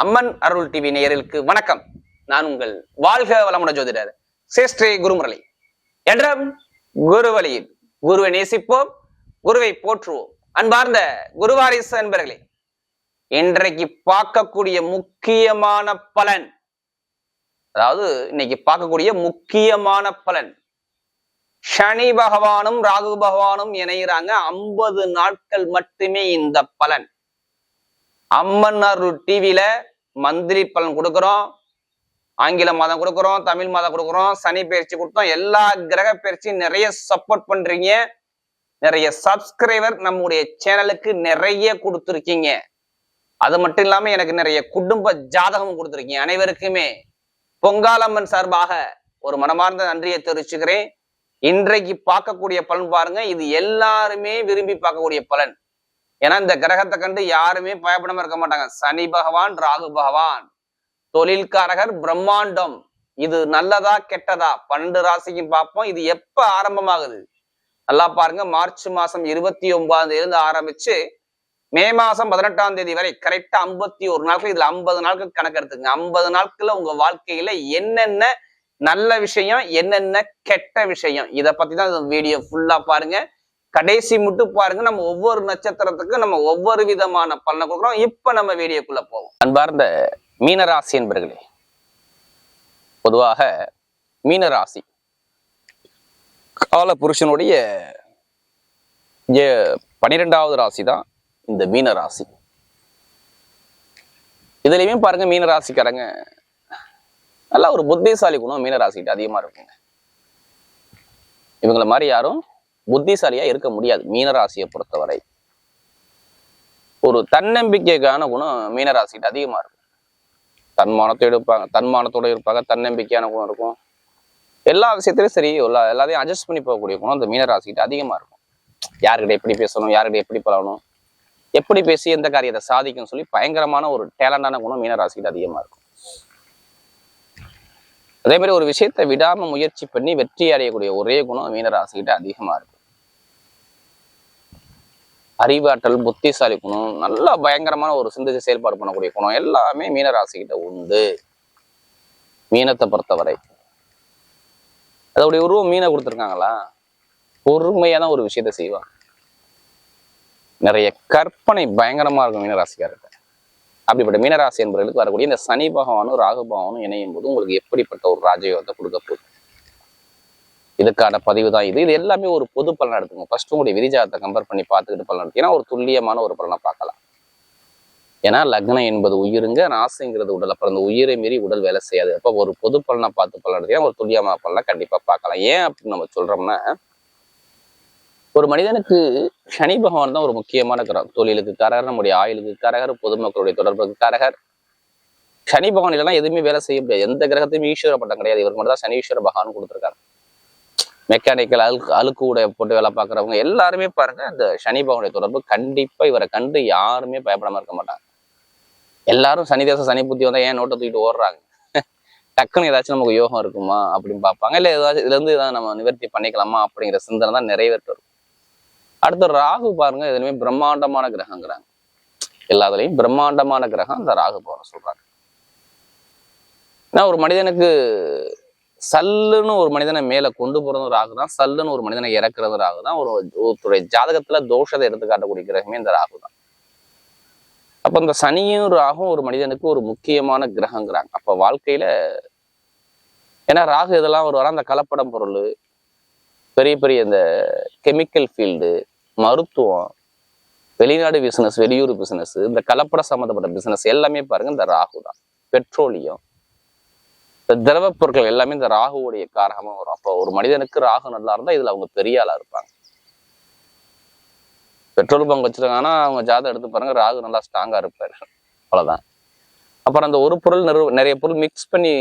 அம்மன் அருள் TV நேயர்களுக்கு வணக்கம். நான் உங்கள் வாழ்க வளமுட ஜோதிடர் சேஷ்டே குருமுரளி. என்றும் குரு வழியில் குருவை நேசிப்போம் குருவை போற்றுவோம். அன்பார்ந்த குருவாரிசு அன்பர்களே இன்றைக்கு பார்க்கக்கூடிய முக்கியமான பலன் அதாவது இன்னைக்கு பார்க்கக்கூடிய முக்கியமான பலன் சனி பகவானும் ராகு பகவானும் இணைகிறாங்க ஐம்பது நாட்கள் மட்டுமே இந்த பலன். அம்மன்னார் டிவியில மந்திரி பலன் கொடுக்குறோம். ஆங்கில மாதம் கொடுக்குறோம் தமிழ் மாதம் கொடுக்குறோம் சனி பயிற்சி கொடுத்தோம். எல்லா கிரக பயிற்சியும் நிறைய சப்போர்ட் பண்றீங்க. நிறைய சப்ஸ்கிரைபர் நம்முடைய சேனலுக்கு நிறைய கொடுத்துருக்கீங்க. அது மட்டும் இல்லாம எனக்கு நிறைய குடும்ப ஜாதகம் கொடுத்துருக்கீங்க அனைவருக்குமே. பொங்காலம்மன் சார்பாக ஒரு மனமார்ந்த நன்றியை தெரிவிச்சுக்கிறேன். இன்றைக்கு பார்க்கக்கூடிய பலன் பாருங்க. இது எல்லாருமே விரும்பி பார்க்கக்கூடிய பலன். ஏன்னா இந்த கிரகத்தை கண்டு யாருமே பயப்படாம இருக்க மாட்டாங்க. சனி பகவான் ராகு பகவான். தொழில்காரகர் பிரம்மாண்டம். இது நல்லதா கெட்டதா? பன்னெண்டு ராசிக்கும் பார்ப்போம். இது எப்ப ஆரம்பமாகுது? நல்லா பாருங்க. மார்ச் மாசம் இருபத்தி ஒன்பதாம் தேதி இருந்து ஆரம்பிச்சு மே மாசம் பதினெட்டாம் தேதி வரை கரெக்டா ஐம்பத்தி ஒரு நாட்கள். இதுல ஐம்பது நாட்கள் கணக்கு எடுத்துங்க ஐம்பது நாட்கள்ல உங்க வாழ்க்கையில என்னென்ன நல்ல விஷயம் என்னென்ன கெட்ட விஷயம்? இதை பத்தி தான் வீடியோ ஃபுல்லா பாருங்க. கடைசி மட்டும் பாருங்க நம்ம ஒவ்வொரு நட்சத்திரத்துக்கும் நம்ம ஒவ்வொரு விதமான பலனை கொடுக்குறோம். இப்ப நம்ம வீடியோக்குள்ள போவோம். அன்பார்ந்த மீனராசி என்பர்களே பொதுவாக மீனராசி கால புருஷனுடைய பனிரெண்டாவது ராசி தான் இந்த மீன ராசி இதுலயுமே பாருங்க மீன ராசிக்காரங்க நல்லா ஒரு புத்திசாலி குணம் மீன ராசிக்கிட்ட அதிகமா இருக்குங்க. இவங்கள மாதிரி யாரும் புத்திசாலியா இருக்க முடியாது மீனராசியை பொறுத்தவரை. ஒரு தன்னம்பிக்கைக்கான குணம் மீனராசிகிட்ட அதிகமா இருக்கும். தன்மானத்தோட இருப்பாங்க தன்மானத்தோட இருப்பாங்க தன்னம்பிக்கையான குணம் இருக்கும். எல்லா விஷயத்திலும் சரி எல்லா எல்லாத்தையும் அட்ஜஸ்ட் பண்ணி போகக்கூடிய குணம் அந்த மீனராசிக்கிட்ட அதிகமா இருக்கும். யாருக்கிட்ட எப்படி பேசணும் யாருக்கிட்ட எப்படி பழகணும் எப்படி பேசி எந்த காரியத்தை சாதிக்கும்னு சொல்லி பயங்கரமான ஒரு டேலண்டான குணம் மீனராசிக்கிட்ட அதிகமா இருக்கும். அதே மாதிரி ஒரு விஷயத்தை விடாம முயற்சி பண்ணி வெற்றி அடையக்கூடிய ஒரே குணம் மீனராசிக்கிட்ட அதிகமா இருக்கும் அறிவாற்றல் புத்திசாலி குணம் நல்லா பயங்கரமான ஒரு சிந்திச்சு செயல்பாடு பண்ணக்கூடிய குணம் எல்லாமே மீனராசிக்கிட்ட உண்டு. மீனத்தை பொறுத்தவரை. அதோடைய உருவம் மீனை கொடுத்துருக்காங்களா? பொறுமையா தான் ஒரு விஷயத்த செய்வாங்க. நிறைய கற்பனை பயங்கரமா இருக்கும் மீனராசிக்காரர்கிட்ட. அப்படிப்பட்ட மீனராசி என்பவர்களுக்கு வரக்கூடிய இந்த சனி பகவானும் ராகு பகவானும் இணையும் போது உங்களுக்கு எப்படிப்பட்ட ஒரு ராஜயோகத்தை கொடுக்க போகுது? இதுக்கான பதிவு தான் இது. இது எல்லாமே ஒரு பொது பலன் எடுத்துங்க ஃபர்ஸ்ட் உங்களுடைய விதிஜாதத்தை கம்பேர் பண்ணி பார்த்துக்கிட்டு பலன் எடுத்தீங்கன்னா ஒரு துல்லியமான ஒரு பலனை பார்க்கலாம். ஏன்னா லக்னம் என்பது உயிருங்க ராசிங்கிறது உடல். அப்புறம் அந்த உயிரை மீறி உடல் வேலை செய்யாது. அப்போ ஒரு பொது பலனை பார்த்து பலன் எடுத்தீங்கன்னா ஒரு துல்லியமான பலனை கண்டிப்பா பார்க்கலாம். ஏன் அப்படின்னு நம்ம சொல்றோம்னா ஒரு மனிதனுக்கு சனி பகவான் தான் ஒரு முக்கியமான கிரகம். தொழிலுக்கு கரகர் நம்முடைய ஆயுளுக்கு கரகர் பொதுமக்களுடைய தொடர்புக்கு கரகர். சனி பகவான் இல்லைன்னா எதுவுமே வேலை செய்ய முடியாது. எந்த கிரகத்தையும் ஈஸ்வர பட்டம் கிடையாது. இவருக்கு மட்டும் தான் சனீஸ்வர பகவான் கொடுத்துருக்காங்க மெக்கானிக்கல் அழுக்கு அழுக்கு உடைய போட்டு வேலை பார்க்குறவங்க எல்லாருமே பாருங்க இந்த சனி பகவானுடைய தொடர்பு கண்டிப்பா இவரை கண்டு யாருமே பயப்படாம இருக்க மாட்டாங்க. எல்லாரும் சனி தேசம் சனி புத்தி வந்தா ஏன் நோட்டை தூக்கிட்டு ஓடுறாங்க? டக்குன்னு ஏதாச்சும் நமக்கு யோகம் இருக்குமா அப்படின்னு பார்ப்பாங்க. இல்லை ஏதாச்சும் இதுலேருந்து ஏதாவது நம்ம நிவர்த்தி பண்ணிக்கலாமா அப்படிங்கிற சிந்தனை தான் நிறைவேற்று வரும். அடுத்து ராகு பாருங்க எதுவுமே பிரம்மாண்டமான கிரகங்கிறாங்க. எல்லாத்துலேயும் பிரம்மாண்டமான கிரகம் அந்த ராகு போற சொல்றாங்க. ஏன்னா ஒரு மனிதனுக்கு சல்லுன்னு ஒரு மனிதனை மேல கொண்டு போறதும் ராகு தான் சல்லுன்னு ஒரு மனிதனை இறக்குறது ராகு தான். ஒரு ஒருத்தருடைய ஜாதகத்துல தோஷத்தை எடுத்து காட்டக்கூடிய கிரகமே இந்த ராகு தான். அப்ப இந்த சனியும் ராகும் ஒரு மனிதனுக்கு ஒரு முக்கியமான கிரகங்கிறாங்க. அப்ப வாழ்க்கையில ஏன்னா ராகு இதெல்லாம் ஒரு வர அந்த கலப்படம் பொருள் பெரிய பெரிய இந்த கெமிக்கல் ஃபீல்டு மருத்துவம் வெளிநாடு பிசினஸ் வெளியூர் பிசினஸ் இந்த கலப்பட சம்மந்தப்பட்ட பிசினஸ் எல்லாமே பாருங்க இந்த ராகு தான் பெட்ரோலியம் இந்த திரவ பொருட்கள் எல்லாமே இந்த ராகுவுடைய காரகமாக வரும். அப்போ ஒரு மனிதனுக்கு ராகு நல்லா இருந்தா இதுல அவங்க பெரிய ஆளா இருப்பாங்க. பெட்ரோல் பங்க் வச்சிருக்காங்கன்னா அவங்க ஜாதகம் எடுத்து பாருங்க ராகு நல்லா ஸ்ட்ராங்காக இருப்பாரு. அவ்வளவுதான். அப்புறம் அந்த ஒரு பொருள் நிறு நிறைய பொருள் மிக்ஸ் பண்ணி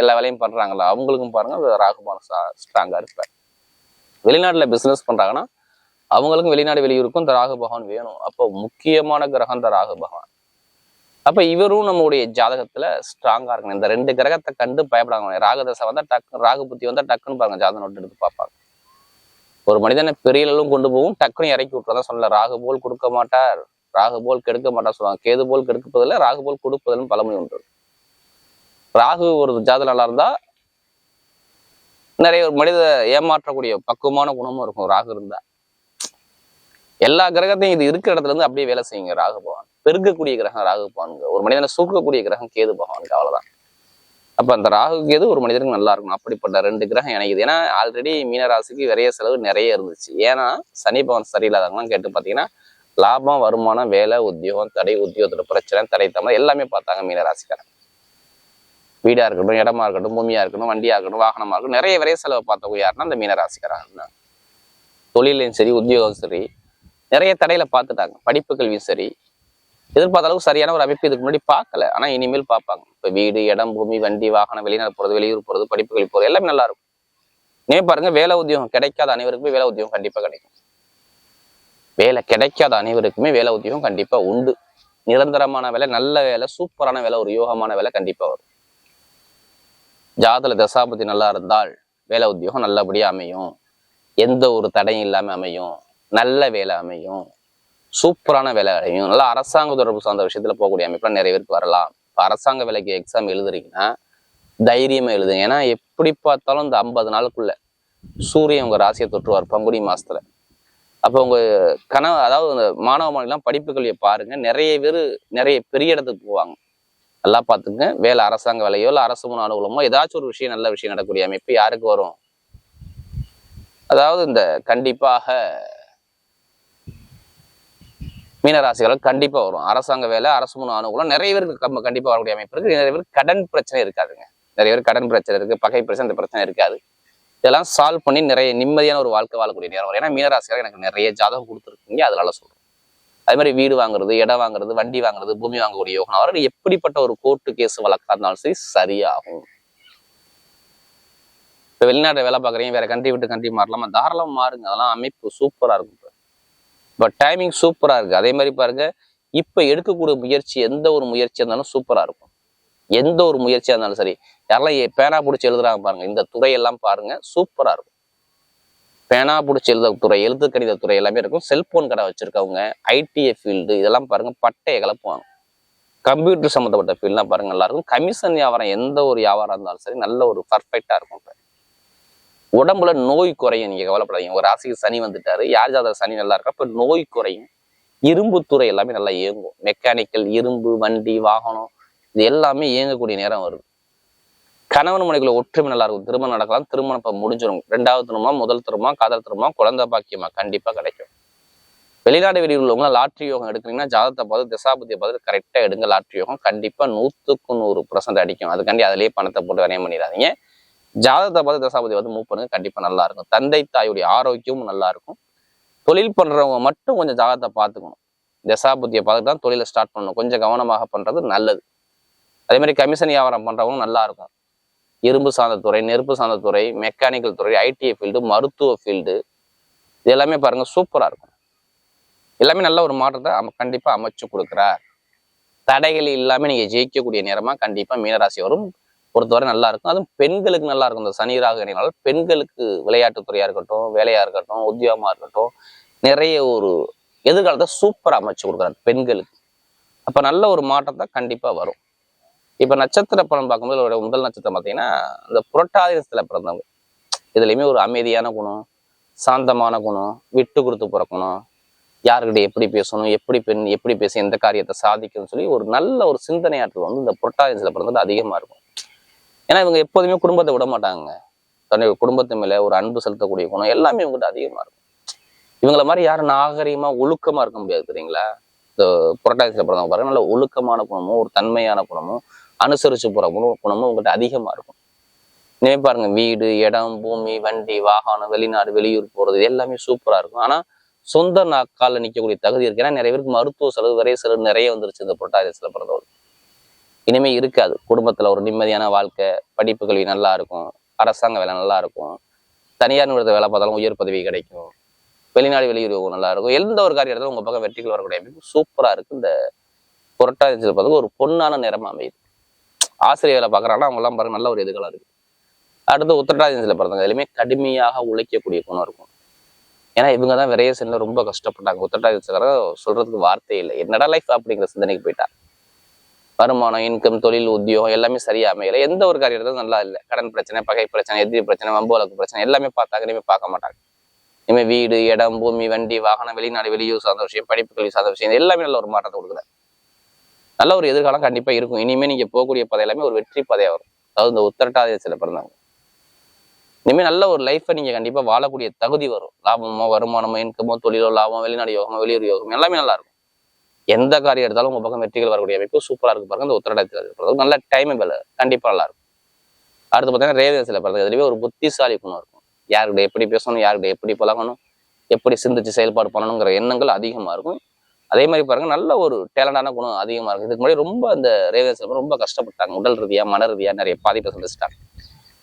எல்லா வேலையும் பண்ணுறாங்களா அவங்களுக்கும் பாருங்க அந்த ராகுபான ஸ்ட்ராங்காக இருப்பார். வெளிநாட்டுல பிசினஸ் பண்றாங்கன்னா அவங்களுக்கும் வெளிநாடு வெளியூருக்கும் இந்த ராகு பகவான் வேணும். அப்போ முக்கியமான கிரகம் இந்த ராகு பகவான். அப்ப இவரும் நம்முடைய ஜாதகத்துல ஸ்ட்ராங்கா இருக்கணும். இந்த ரெண்டு கிரகத்தை கண்டு பயப்படாங்க ராகு தசை வந்தா டக்கு ராகு புத்தி வந்தா டக்குன்னு பாருங்க ஜாதகம் நோட்டு எடுத்து பார்ப்பாங்க. ஒரு மனிதனை பெரிய அளவும் கொண்டு போகும் டக்குன்னு இறக்கி விட்டுறதா சொல்லல. ராகு போல் கொடுக்க மாட்டார். ராகு போல் கெடுக்க மாட்டார் சொல்லுவாங்க. கேது போல் கெடுப்பதில்லை ராகு போல் கொடுப்பதிலும் பழமொழி உண்டு. ராகு ஒரு ஜாதகம் நல்லா இருந்தா நிறைய ஒரு மனித ஏமாற்றக்கூடிய பக்குவமான குணமும் இருக்கும். ராகு இருந்தா. எல்லா கிரகத்தையும் இது இருக்கிற இடத்துல இருந்து அப்படியே வேலை செய்யுங்க ராகு பகவான். பெருக்கக்கூடிய கிரகம் ராகு பகவானுங்க. ஒரு மனிதனை சூக்கக்கூடிய கிரகம் கேது பகவானுக்கு அவ்வளவுதான். அப்ப அந்த ராகு கேது ஒரு மனிதனுக்கு நல்லா இருக்கும் அப்படிப்பட்ட ரெண்டு கிரகம் இணைக்குது ஏன்னா ஆல்ரெடி மீனராசிக்கு நிறைய செலவு நிறைய இருந்துச்சு. ஏன்னா சனி பவன் சரியில்லாதவங்களாம் கேட்டு பார்த்தீங்கன்னா லாபம் வருமானம் வேலை உத்தியோகம் தடை உத்தியோகத்தோட பிரச்சனை தடை தமிழ் எல்லாமே பார்த்தாங்க மீனராசிக்காரன் வீடா இருக்கட்டும் இடமா இருக்கட்டும் பூமியா இருக்கட்டும் வண்டியா இருக்கட்டும் வாகனமா இருக்கட்டும் நிறைய விரைய செலவு பார்த்தவங்க யாருன்னா அந்த மீனராசிக்காரன் தொழிலையும் சரி உத்தியோகம் சரி நிறைய தடையில பார்த்துட்டாங்க. படிப்பு கல்வியும் சரி. எதிர்பார்த்த அளவுக்கு சரியான ஒரு அமைப்பு இதுக்கு முன்னாடி பார்க்கல. ஆனா இனிமேல் பார்ப்பாங்க. இப்ப வீடு இடம் பூமி வண்டி வாகனம் வெளிநாடு போறது வெளியூர் போறது படிப்பு கல்வி போறது எல்லாமே நல்லா இருக்கும். நீங்க பாருங்க வேலை உத்தியோகம் கிடைக்காத அனைவருக்குமே வேலை உத்தியோகம் கண்டிப்பா கிடைக்கும். வேலை கிடைக்காத அனைவருக்குமே வேலை உத்தியோகம் கண்டிப்பா உண்டு. நிரந்தரமான வேலை நல்ல வேலை சூப்பரான வேலை ஒரு யோகமான வேலை கண்டிப்பா வரும். ஜாதல தசாபதி நல்லா இருந்தால் வேலை உத்தியோகம் நல்லபடியா அமையும். எந்த ஒரு தடையும் இல்லாம அமையும். நல்ல வேலை அமையும். சூப்பரான வேலை அடையும். நல்லா அரசாங்க தொடர்பு சார்ந்த விஷயத்துல போகக்கூடிய அமைப்புலாம் நிறைய பேருக்கு வரலாம். இப்போ அரசாங்க வேலைக்கு எக்ஸாம் எழுதுறீங்கன்னா தைரியமா எழுதுங்க ஏன்னா எப்படி பார்த்தாலும் இந்த ஐம்பது நாளுக்குள்ள சூரியன் உங்க ராசியை தொற்றுவார் பங்குனி மாசத்துல. அப்போ உங்க கனவு அதாவது இந்த மாணவ மாணவிலாம் படிப்பு கல்வியை பாருங்க. நிறைய பேர் நிறைய பெரிய இடத்துக்கு போவாங்க. நல்லா பார்த்துங்க வேலை அரசாங்க வேலையோ இல்லை அரசு முன் அனுகூலமோ ஏதாச்சும் ஒரு விஷயம் நல்ல விஷயம் நடக்கக்கூடிய அமைப்பு யாருக்கு வரும்? அதாவது இந்த கண்டிப்பாக மீனராசிகளுக்கு கண்டிப்பா வரும். அரசாங்க வேலை அரசு மூணு அனுகூலம் நிறைய பேருக்கு கம்ப- வரக்கூடிய அமைப்பு இருக்குது நிறைய பேருக்கு கடன் பிரச்சனை இருக்காதுங்க. நிறைய பேர் கடன் பிரச்சனை இருக்கு பகை பிரச்சனை இந்த பிரச்சனை இருக்காது. இதெல்லாம் சால்வ் பண்ணி நிறைய நிம்மதியான ஒரு வாழ்க்கை வாழக்கூடிய நேரம் வரும். ஏன்னா மீனராசிகள் எனக்கு நிறைய ஜாதகம் கொடுத்துருக்கீங்க அதனால சொல்கிறேன் அதே மாதிரி வீடு வாங்குறது இடம் வாங்குறது வண்டி வாங்குறது பூமி வாங்கக்கூடிய யோகம் வரும். எப்படிப்பட்ட ஒரு கோர்ட்டு கேஸ் வழக்காக இருந்தாலும் சரி சரியாகும். இப்போ வெளிநாட்டு வேலை பார்க்குறீங்க வேற கண்ட்ரி விட்டு கண்ட்ரி மாறலாமா? தாராளம் மாறுங்க. அதெல்லாம் அமைப்பு சூப்பரா இருக்கும். இப்போ டைமிங் சூப்பராக இருக்கு. அதே மாதிரி பாருங்க இப்போ எடுக்கக்கூடிய முயற்சி எந்த ஒரு முயற்சியாக இருந்தாலும் சூப்பராக இருக்கும். எந்த ஒரு முயற்சியாக இருந்தாலும் சரி. யாரெல்லாம் ஏ- பேனா பிடிச்சி எழுதுறாங்க பாருங்கள் இந்த துறையெல்லாம் பாருங்க சூப்பராக இருக்கும். பேனா பிடிச்சி எழுத துறை எழுத்து கணித துறை எல்லாமே இருக்கும். செல்போன் கடை வச்சிருக்கவங்க ஐடிஐ ஃபீல்டு இதெல்லாம் பாருங்க பட்டையை கலப்புவாங்க. கம்ப்யூட்டர் சம்மந்தப்பட்ட ஃபீல்ட்லாம் பாருங்கள் நல்லாயிருக்கும் கமிஷன் வியாபாரம் எந்த ஒரு வியாபாரம் இருந்தாலும் சரி நல்ல ஒரு பர்ஃபெக்டாக இருக்கும். இப்போ உடம்புல நோய் குறையும் நீங்க கவலைப்படாதீங்க. ஒரு ராசிக்கு சனி வந்துட்டாரு யார் ஜாதக சனி நல்லா இருக்கா இப்ப நோய் குறையும். இரும்பு துறை எல்லாமே நல்லா இயங்கும். மெக்கானிக்கல் இரும்பு வண்டி வாகனம் இது எல்லாமே இயங்கக்கூடிய நேரம் வருது கணவன் மனைவிக்குள்ள ஒற்றுமை நல்லா இருக்கும். திருமணம் நடக்கலாம் திருமணம் இப்ப முடிஞ்சிடும். ரெண்டாவது திருமணம் முதல் திருமணம் காதல் திருமணம் குழந்தை பாக்கியமா கண்டிப்பா கிடைக்கும். வெளிநாடு வெளியூர் உள்ளவங்க லாட்ரி யோகம் எடுக்கிறீங்கன்னா ஜாதகத்தை பார்த்து திசாபதியை பார்த்து கரெக்டா எடுங்க. லாட்ரி யோகம் கண்டிப்பா நூத்துக்கு நூறு பர்சன்ட் அடிக்கும். அதுக்காண்டி அதிலேயே பணத்தை போட்டு விரயம் பண்ணிடாதீங்க. ஜாதகத்தை பார்த்து தசாபதி வந்து மூவ் பண்ணுங்க. கண்டிப்பா நல்லா இருக்கும் தந்தை தாயுடைய ஆரோக்கியமும் நல்லா இருக்கும் தொழில் பண்றவங்க மட்டும் கொஞ்சம் ஜாதகத்தை பார்த்துக்கணும். தசாபதியை பார்த்து தான் தொழிலை ஸ்டார்ட் பண்ணணும். கொஞ்சம் கவனமாக பண்றது நல்லது. அதே மாதிரி கமிஷன் வியாபாரம் பண்றவங்களும் நல்லா இருக்கும் இரும்பு சார்ந்த துறை நெருப்பு சார்ந்த துறை மெக்கானிக்கல் துறை ஐடிஐ ஃபீல்டு மருத்துவ ஃபீல்டு இது எல்லாமே பாருங்க சூப்பரா இருக்கும். எல்லாமே நல்ல ஒரு மாற்றத்தை அம கண்டிப்பா அமைச்சு கொடுக்குறார். தடைகள் இல்லாம நீங்க ஜெயிக்கக்கூடிய நேரமா கண்டிப்பா மீனராசி வரும் பொறுத்தவரை நல்லா இருக்கும் அதுவும் பெண்களுக்கு நல்லா இருக்கும் இந்த சனி ராகு இணையினால் பெண்களுக்கு விளையாட்டுத்துறையா இருக்கட்டும் வேலையா இருக்கட்டும் உத்தியோகமா இருக்கட்டும் நிறைய ஒரு எதிர்காலத்தை சூப்பரா அமைச்சு கொடுக்குறாரு பெண்களுக்கு. அப்ப நல்ல ஒரு மாற்றத்தை கண்டிப்பா வரும். இப்ப நட்சத்திர பலன் பார்க்கும்போது அவருடைய முதல் நட்சத்திரம் பார்த்தீங்கன்னா இந்த புரட்டாதி பிறந்தவங்க. இதுலயுமே ஒரு அமைதியான குணம் சாந்தமான குணம் விட்டு கொடுத்து பிறக்கணும் யாருக்கிட்ட எப்படி பேசணும் எப்படி பெண் எப்படி பேசி எந்த காரியத்தை சாதிக்கணும்னு சொல்லி ஒரு நல்ல ஒரு சிந்தனையாற்றல் வந்து இந்த புரட்டாதி பிறந்தது அதிகமா இருக்கும். ஏன்னா இவங்க எப்போதுமே குடும்பத்தை விட மாட்டாங்க தன்னுடைய குடும்பத்து மேல ஒரு அன்பு செலுத்தக்கூடிய குணம் எல்லாமே இவங்ககிட்ட அதிகமா இருக்கும். இவங்கள மாதிரி யாரும் நாகரிகமா ஒழுக்கமா இருக்க முடியாது தெரியுங்களா? இந்த புரட்டாசியில் பிறந்தவங்க பாருங்க. நல்ல ஒழுக்கமான குணமும் ஒரு தன்மையான குணமும் அனுசரிச்சு போற குணம் குணமும் உங்கள்கிட்ட அதிகமா இருக்கும். இனிமே பாருங்க வீடு இடம் பூமி வண்டி வாகனம் வெளிநாடு வெளியூர் போறது எல்லாமே சூப்பரா இருக்கும். ஆனா சொந்த நாக்கால நிக்கக்கூடிய தகுதி இருக்கு. ஏன்னா நிறைய பேருக்கு மருத்துவ செலவு விரைய செலவு நிறைய வந்துருச்சு இந்த புரட்டாசியில் பிறந்தவர்கள் இனிமே இருக்காது. குடும்பத்துல ஒரு நிம்மதியான வாழ்க்கை படிப்பு கல்வி நல்லா இருக்கும் அரசாங்க வேலை நல்லா இருக்கும் தனியார் நிறுவனத்தை வேலை பார்த்தாலும் உயர் பதவி கிடைக்கும் வெளிநாடு வெளியுறவு நல்லா இருக்கும். எந்த ஒரு காரியத்திலும் உங்கள் பக்கம் வெற்றிகள் வரக்கூடிய அமைப்பு சூப்பரா இருக்கு. இந்த புரட்டாதி பார்த்து ஒரு பொண்ணான நிறமா அமையுது. ஆசிரியர் வேலை பார்க்குறாங்கன்னா அவங்க எல்லாம் பாருங்க நல்ல ஒரு எதிர்காலம் இருக்கு. அடுத்து உத்திரட்டாதி பிறந்தவங்க எதுலையுமே கடுமையாக உழைக்கக்கூடிய குணம் இருக்கும். ஏன்னா இவங்க தான் விரையசன்ல ரொம்ப கஷ்டப்பட்டாங்க. உத்தரட்டாதிக்கார சொல்றதுக்கு வார்த்தை இல்லை. என்னடா லைஃப் அப்படிங்கிற சிந்தனைக்கு போயிட்டா? வருமானம் இன்கம் தொழில் உத்தியோகம் எல்லாமே சரியா அமையல. எந்த ஒரு காரியத்தையும் நல்லா இல்லை. கடன் பிரச்சனை பகை பிரச்சனை எதிரி பிரச்சனை வம்பு வழக்கு பிரச்சனை எல்லாமே பார்த்தாங்க. இனிமேல் பார்க்க மாட்டாங்க. இனிமேல் வீடு இடம் பூமி வண்டி வாகனம் வெளிநாடு வெளியூர் சார்ந்த விஷயம் படிப்பு கல்வி சார்ந்த விஷயம் எல்லாமே நல்ல ஒரு மாற்றத்தை கொடுக்குது. நல்ல ஒரு எதிர்காலம் கண்டிப்பாக இருக்கும். இனிமேல் நீங்கள் போகக்கூடிய பதை எல்லாமே ஒரு வெற்றி பதையாக வரும். அதாவது இந்த உத்தரட்டாதியத்தில் பிறந்தவங்க. இனிமேல் நல்ல ஒரு லைஃப்பை நீங்கள் கண்டிப்பாக வாழக்கூடிய தகுதி வரும். லாபமோ வருமானமோ இன்கமோ தொழிலோ லாபம் வெளிநாடு யோகமோ வெளியூர் யோகம் எல்லாமே நல்லா இருக்கும். எந்த காரியம் எடுத்தாலும் உங்க பக்கம் வெற்றிகள் வரக்கூடிய அமைப்பு சூப்பரா இருக்கு பாருங்க. இந்த உத்தரடாதியத்தில் பிறந்தவங்க நல்ல டைமபிள் கண்டிப்பா நல்லா இருக்கும் அடுத்து பார்த்தீங்கன்னா ரேவதியத்தில் பிறந்தது இதுலயே ஒரு புத்திசாலி குணம் இருக்கும். யாருக்கிட்ட எப்படி பேசணும் யாருக்கிட்ட எப்படி பழகணும் எப்படி சிந்திச்சு செயல்பாடு பண்ணணுங்கிற எண்ணங்கள் அதிகமா இருக்கும். அதே மாதிரி பாருங்க நல்ல ஒரு டேலண்டான குணம் அதிகமா இருக்கு இதுக்கு முன்னாடி ரொம்ப அந்த ரேவதியத்தில் ரொம்ப கஷ்டப்பட்டாங்க. உடல் ரீதியா மன ரீதியா நிறைய பாதிப்பை சந்திச்சிட்டாங்க.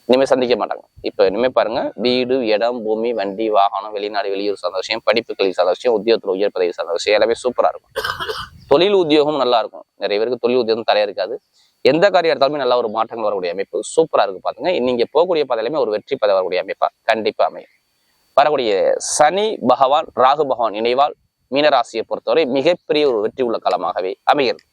இனிமேல் சந்திக்க மாட்டாங்க. இப்போ இனிமேல் பாருங்க வீடு இடம் பூமி வண்டி வாகனம் வெளிநாடு வெளியூர் சார்ந்த விஷயம் படிப்பு கல்வி சார்ந்த விஷயம் உத்தியோகத்தில் உயர் பதவி சார்ந்த விஷயம் எல்லாமே சூப்பரா இருக்கும். தொழில் உத்தியோகம் நல்லா இருக்கும். நிறைய பேருக்கு தொழில் உத்தியோகம் தலையா இருக்காது. எந்த காரியம் எடுத்தாலுமே நல்லா ஒரு மாற்றங்கள் வரக்கூடிய அமைப்பு சூப்பரா இருக்கு பாத்துங்க. நீங்க போகக்கூடிய பாதையிலுமே ஒரு வெற்றி பாதை வரக்கூடிய அமைப்பா கண்டிப்பா அமையும். வரக்கூடிய சனி பகவான் ராகு பகவான் இணைவால் மீனராசியை பொறுத்தவரை மிகப்பெரிய ஒரு வெற்றி உள்ள காலமாகவே அமைகிறது.